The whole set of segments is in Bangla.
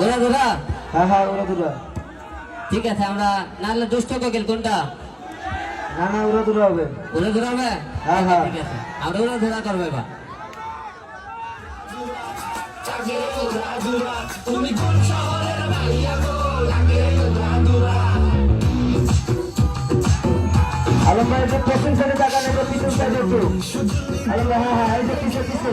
ওরা ধরা হ্যাঁ হ্যাঁ ওরা দুরা। ঠিক আছে আমরা নাহলে দুষ্ট কোকিল কোনটা? না না ওরা দুরা হবে। ওরা ধরা হবে? হ্যাঁ, হ্যাঁ। ঠিক আছে। আমরা ওরা ধরা করব এবার। আলম ভাই যে পশ্চিম সাইডে তাকান একটু পিছন সাইডে একটু। আলম ভাই হ্যাঁ হ্যাঁ এই যে পিছে পিছে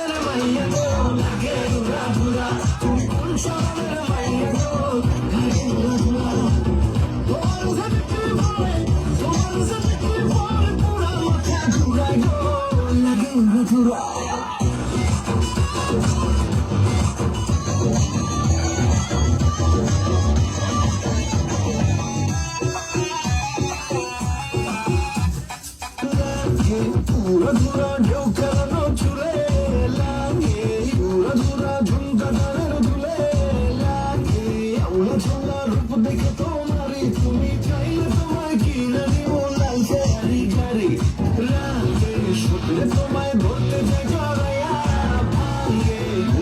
লাগে ঘুরা ঘুরা পুরা ধুরা ঢেউ খেলানো চুলে লাগে পুরা ধুরা ঝুমকা গানের দুলে লাগে আউলা ছোলা রূপ দেখে তোমারই তুমি চাইলে তোমায়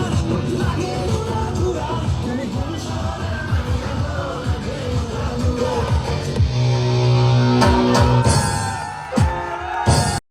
Oh,